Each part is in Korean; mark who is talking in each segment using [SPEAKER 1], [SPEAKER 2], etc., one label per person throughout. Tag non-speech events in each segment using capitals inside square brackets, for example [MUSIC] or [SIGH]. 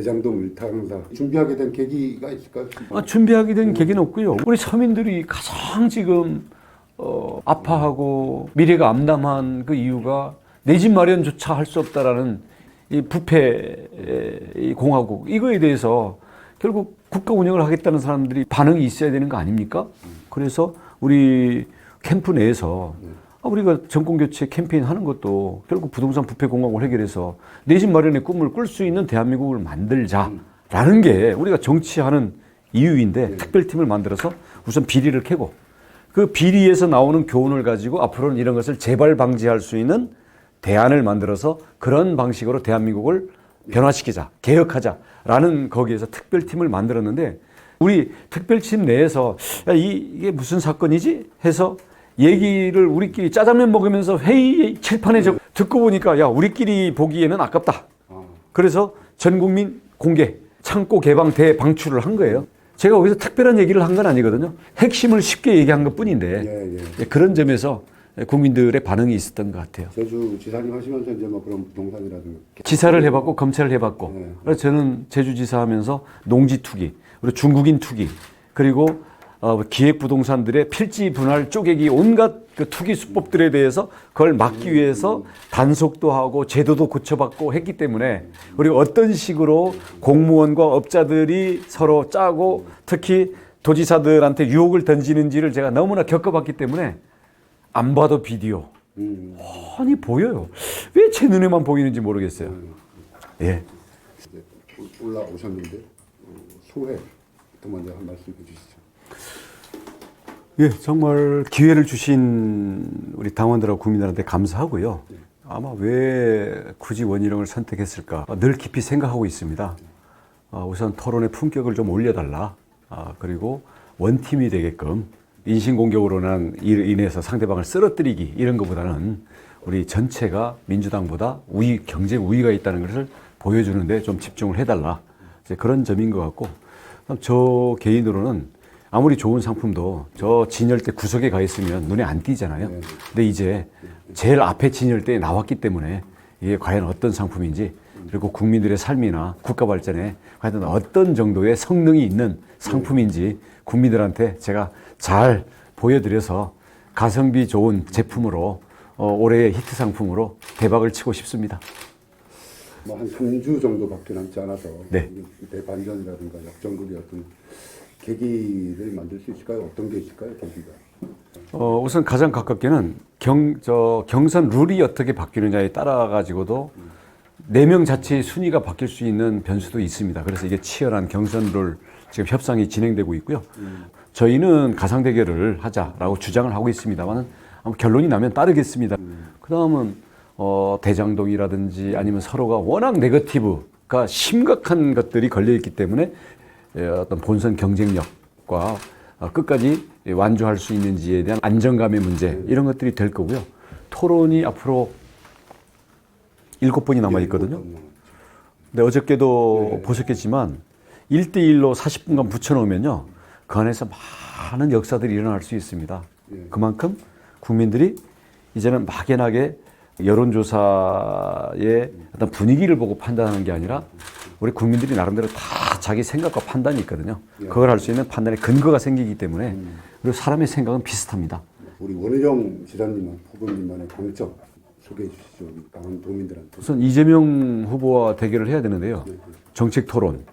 [SPEAKER 1] 대장동 일탕사 준비하게 된 계기가 있을까요?
[SPEAKER 2] 아, 준비하게 된 계기는 없고요. 우리 서민들이 가장 지금 어, 아파하고 미래가 암담한 그 이유가 내 집 마련조차 할 수 없다라는 이 부패 이 공화국 이거에 대해서 결국 국가 운영을 하겠다는 사람들이 반응이 있어야 되는 거 아닙니까? 그래서 우리 캠프 내에서 아, 우리가 정권 교체 캠페인 하는 것도 결국 부동산 부패 공화국을 해결해서 내집 마련의 꿈을 꿀 수 있는 대한민국을 만들자라는 게 우리가 정치하는 이유인데 특별팀을 만들어서 우선 비리를 캐고 그 비리에서 나오는 교훈을 가지고 앞으로는 이런 것을 재발 방지할 수 있는 대안을 만들어서 그런 방식으로 대한민국을 변화시키자, 개혁하자라는 거기에서 특별팀을 만들었는데 우리 특별팀 내에서 야, 이, 이게 무슨 사건이지? 해서 얘기를 우리끼리 짜장면 먹으면서 회의 칠판에 적 듣고 보니까 야, 우리끼리 보기에는 아깝다.
[SPEAKER 1] 아,
[SPEAKER 2] 그래서 전 국민 공개, 창고 개방 대방출을 한 거예요. 제가 거기서 특별한 얘기를 한 건 아니거든요. 핵심을 쉽게 얘기한 것 뿐인데
[SPEAKER 1] 예, 예.
[SPEAKER 2] 예, 그런 점에서 국민들의 반응이 있었던 것 같아요.
[SPEAKER 1] 제주 지사님 하시면서 이제 뭐 그런 부동산이라든가
[SPEAKER 2] 지사를 해봤고 검찰을 해봤고
[SPEAKER 1] 네.
[SPEAKER 2] 그래서 저는 제주 지사 하면서 농지 투기 그리고 중국인 투기 그리고 어, 기획 부동산들의 필지 분할 쪼개기 온갖 그 투기 수법들에 대해서 그걸 막기 위해서 단속도 하고 제도도 고쳐받고 했기 때문에 우리가 어떤 식으로 공무원과 업자들이 서로 짜고 특히 도지사들한테 유혹을 던지는지를 제가 너무나 겪어봤기 때문에 안 봐도 비디오
[SPEAKER 1] 음,
[SPEAKER 2] 뻔히 보여요. 왜 제 눈에만 보이는지 모르겠어요. 예.
[SPEAKER 1] 올라오셨는데 어, 소회 또 먼저 한 말씀 해주시죠.
[SPEAKER 2] 예, 정말 기회를 주신 우리 당원들하고 국민들한테 감사하고요. 아마 왜 굳이 원희룡을 선택했을까 늘 깊이 생각하고 있습니다. 아, 우선 토론의 품격을 좀 올려달라. 아, 그리고 원팀이 되게끔 인신공격으로 인해서 상대방을 쓰러뜨리기 이런 것보다는 우리 전체가 민주당보다 우위, 경쟁 우위가 있다는 것을 보여주는데 좀 집중을 해달라. 그런 점인 것 같고 저 개인으로는 아무리 좋은 상품도 저 진열대 구석에 가 있으면 눈에 안 띄잖아요. 근데 이제 제일 앞에 진열대에 나왔기 때문에 이게 과연 어떤 상품인지 그리고 국민들의 삶이나 국가 발전에 과연 어떤 정도의 성능이 있는 상품인지 국민들한테 제가 잘 보여드려서 가성비 좋은 제품으로 어, 올해의 히트 상품으로 대박을 치고 싶습니다.
[SPEAKER 1] 뭐한 3주 정도밖에 남지 않아서
[SPEAKER 2] 네.
[SPEAKER 1] 이 대반전이라든가 역전극의 어떤 계기를 만들 수 있을까요? 어떤 게 있을까요? 계기가?
[SPEAKER 2] 어, 우선 가장 가깝게는 경, 저, 경선 룰이 어떻게 바뀌느냐에 따라 가지고도 네명 자체의 순위가 바뀔 수 있는 변수도 있습니다. 그래서 이게 치열한 경선 룰 지금 협상이 진행되고 있고요. 저희는 가상 대결을 하자라고 주장을 하고 있습니다만 결론이 나면 따르겠습니다. 그 다음은 어, 대장동이라든지 아니면 서로가 워낙 네거티브가 심각한 것들이 걸려 있기 때문에 예, 어떤 본선 경쟁력과 어, 끝까지 완주할 수 있는지에 대한 안정감의 문제 이런 것들이 될 거고요. 토론이 앞으로 일곱 번이 남아 있거든요. 근데 어저께도 보셨겠지만 1대1로 40분간 붙여놓으면요. 그 안에서 많은 역사들이 일어날 수 있습니다. 그만큼 국민들이 이제는 막연하게 여론조사의 어떤 분위기를 보고 판단하는 게 아니라 우리 국민들이 나름대로 다 자기 생각과 판단이 있거든요. 그걸 할 수 있는 판단의 근거가 생기기 때문에 그리고 사람의 생각은 비슷합니다.
[SPEAKER 1] 우리 원희룡 지사님만 후보님만의 강점 소개해 주시죠. 강원 도민들한테.
[SPEAKER 2] 우선 이재명 후보와 대결을 해야 되는데요. 정책 토론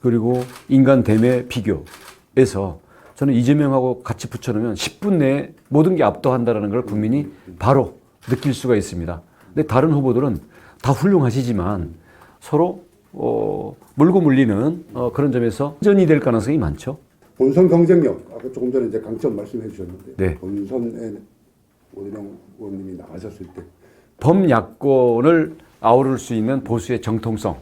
[SPEAKER 2] 그리고 인간 대매 비교에서 저는 이재명하고 같이 붙여놓으면 10분 내에 모든 게 압도한다라는 걸 국민이 바로 느낄 수가 있습니다. 근데 다른 후보들은 다 훌륭하시지만 서로 어, 물고 물리는 어, 그런 점에서 전이 될 가능성이 많죠.
[SPEAKER 1] 본선 경쟁력 아까 조금 전에 이제 강점 말씀해 주셨는데
[SPEAKER 2] 네.
[SPEAKER 1] 본선에 원희룡 의원님이 나가셨을 때
[SPEAKER 2] 범야권을 아우를 수 있는 보수의 정통성에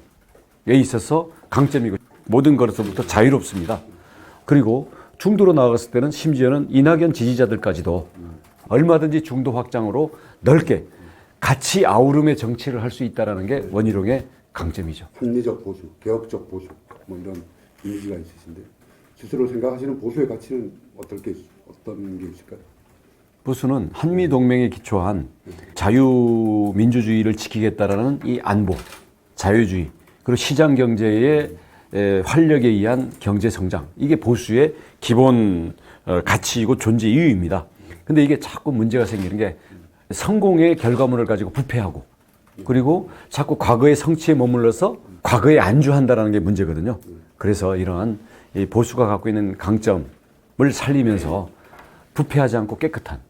[SPEAKER 2] 있어서 강점이고 모든 것에서부터 자유롭습니다. 그리고 중도로 나아갔을 때는 심지어는 이낙연 지지자들까지도 얼마든지 중도 확장으로 넓게 같이 아우름의 정치를 할 수 있다는 게 원희룡의 강점이죠.
[SPEAKER 1] 합리적 보수, 개혁적 보수 뭐 이런 이미지가 있으신데 스스로 생각하시는 보수의 가치는 어떨 게 어떤 게 있을까요?
[SPEAKER 2] 보수는 한미 동맹에 기초한 자유 민주주의를 지키겠다라는 이 안보, 자유주의 그리고 시장 경제의 에, 활력에 의한 경제 성장 이게 보수의 기본 어, 가치이고 존재 이유입니다. 근데 이게 자꾸 문제가 생기는 게 성공의 결과물을 가지고 부패하고 그리고 자꾸 과거의 성취에 머물러서 과거에 안주한다라는 게 문제거든요. 그래서 이러한 이 보수가 갖고 있는 강점을 살리면서 부패하지 않고 깨끗한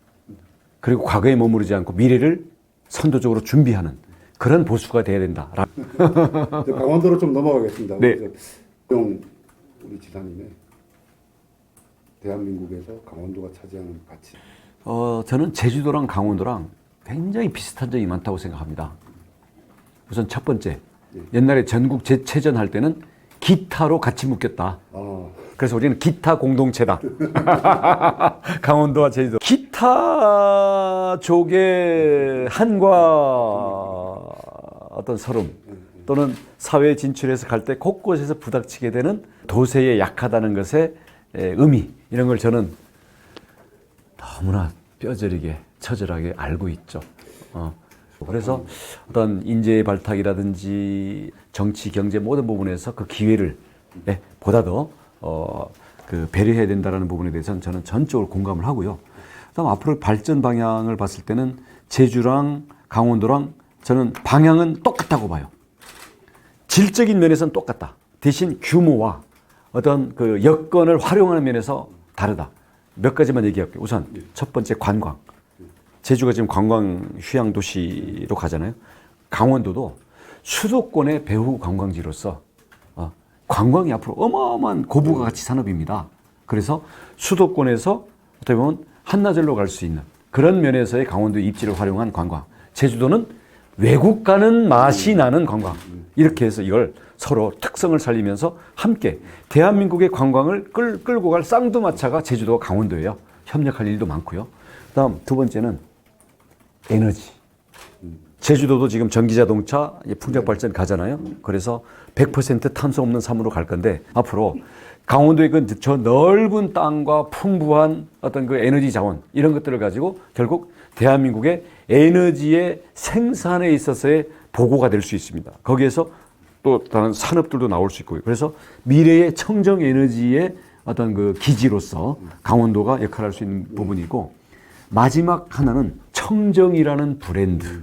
[SPEAKER 2] 그리고 과거에 머무르지 않고 미래를 선도적으로 준비하는 그런 보수가 돼야 된다.
[SPEAKER 1] 강원도로 좀 넘어가겠습니다.
[SPEAKER 2] 네.
[SPEAKER 1] 용 우리 지사님의 대한민국에서 강원도가 차지하는 가치.
[SPEAKER 2] 어, 저는 제주도랑 강원도랑 굉장히 비슷한 점이 많다고 생각합니다. 우선 첫 번째, 옛날에 전국 재체전 할 때는 기타로 같이 묶였다.
[SPEAKER 1] 아,
[SPEAKER 2] 그래서 우리는 기타 공동체다. [LAUGHS] 강원도와 제주도. 기타 쪽의 한과 어떤 서름 또는 사회에 진출해서 갈 때 곳곳에서 부닥치게 되는 도세에 약하다는 것의 에, 의미 이런 걸 저는 너무나 뼈저리게 처절하게 알고 있죠. 어. 그래서 어떤 인재의 발탁이라든지 정치, 경제 모든 부분에서 그 기회를 예, 보다 더 어, 그 배려해야 된다라는 부분에 대해서는 저는 전적으로 공감을 하고요. 그다음 앞으로 발전 방향을 봤을 때는 제주랑 강원도랑 저는 방향은 똑같다고 봐요. 질적인 면에서는 똑같다. 대신 규모와 어떤 그 여건을 활용하는 면에서 다르다. 몇 가지만 얘기할게요. 우선 첫 번째 관광. 제주가 지금 관광 휴양 도시로 가잖아요. 강원도도 수도권의 배후 관광지로서 어, 관광이 앞으로 어마어마한 고부가 가치 산업입니다. 그래서 수도권에서 어떻게 보면 한나절로 갈 수 있는 그런 면에서의 강원도 입지를 활용한 관광. 제주도는 외국 가는 맛이 나는 관광. 이렇게 해서 이걸 서로 특성을 살리면서 함께 대한민국의 관광을 끌, 끌고 갈 쌍두마차가 제주도와 강원도예요. 협력할 일도 많고요. 그다음 두 번째는 에너지. 제주도도 지금 전기자동차 풍력 발전 가잖아요. 그래서 100% 탄소 없는 삶으로 갈 건데 앞으로 강원도의 그저 넓은 땅과 풍부한 어떤 그 에너지 자원 이런 것들을 가지고 결국 대한민국의 에너지의 생산에 있어서의 보고가 될 수 있습니다. 거기에서 또 다른 산업들도 나올 수 있고요. 그래서 미래의 청정 에너지의 어떤 그 기지로서 강원도가 역할할 수 있는 부분이고 마지막 하나는 청정이라는 브랜드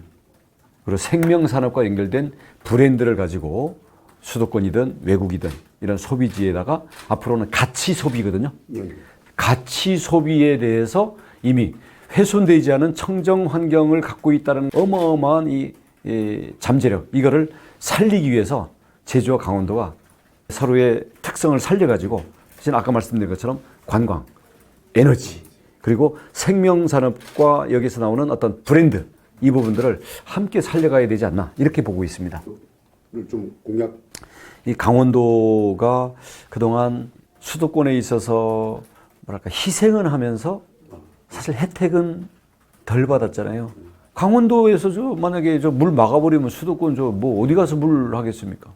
[SPEAKER 2] 그리고 생명산업과 연결된 브랜드를 가지고 수도권이든 외국이든 이런 소비지에다가 앞으로는 가치 소비거든요.
[SPEAKER 1] 네.
[SPEAKER 2] 가치 소비에 대해서 이미 훼손되지 않은 청정 환경을 갖고 있다는 어마어마한 이, 이 잠재력 이거를 살리기 위해서 제주와 강원도가 서로의 특성을 살려가지고 지금 아까 말씀드린 것처럼 관광, 에너지 그리고 생명산업과 여기서 나오는 어떤 브랜드 이 부분들을 함께 살려가야 되지 않나 이렇게 보고 있습니다.
[SPEAKER 1] 를좀 공약
[SPEAKER 2] 이 강원도가 그동안 수도권에 있어서 뭐랄까 희생을 하면서 사실 혜택은 덜 받았잖아요. 강원도에서 저 만약에 저 물 막아버리면 수도권 저 뭐 어디 가서 물 하겠습니까?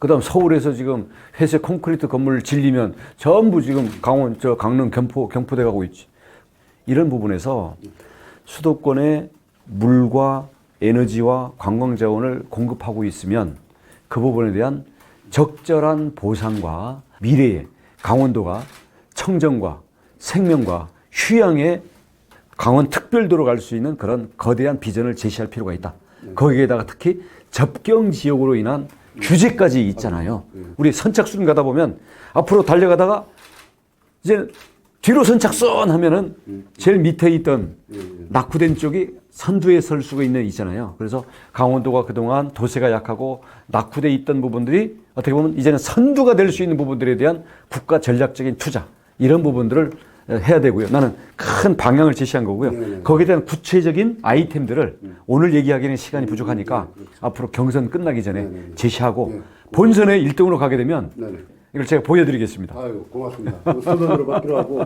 [SPEAKER 2] 그다음 서울에서 지금 회색 콘크리트 건물 질리면 전부 지금 강원 저 강릉 경포 경포대 가고 있지. 이런 부분에서 수도권에 물과 에너지와 관광 자원을 공급하고 있으면 그 부분에 대한 적절한 보상과 미래에 강원도가 청정과 생명과 휴양의 강원 특별도로 갈 수 있는 그런 거대한 비전을 제시할 필요가 있다. 거기에다가 특히 접경 지역으로 인한 규제까지 있잖아요. 우리 선착순 가다 보면 앞으로 달려가다가 이제 뒤로 선착순 하면은 제일 밑에 있던 낙후된 쪽이 선두에 설 수가 있는 있잖아요. 그래서 강원도가 그동안 도세가 약하고 낙후돼 있던 부분들이 어떻게 보면 이제는 선두가 될 수 있는 부분들에 대한 국가 전략적인 투자 이런 부분들을 해야 되고요. 나는 큰 방향을 제시한 거고요. 거기에 대한 구체적인 아이템들을 오늘 얘기하기는 시간이 부족하니까 앞으로 경선 끝나기 전에 제시하고 본선에 1등으로 가게 되면. 이걸 제가 보여드리겠습니다.
[SPEAKER 1] 아유 고맙습니다. 그 선언으로 받기로 하고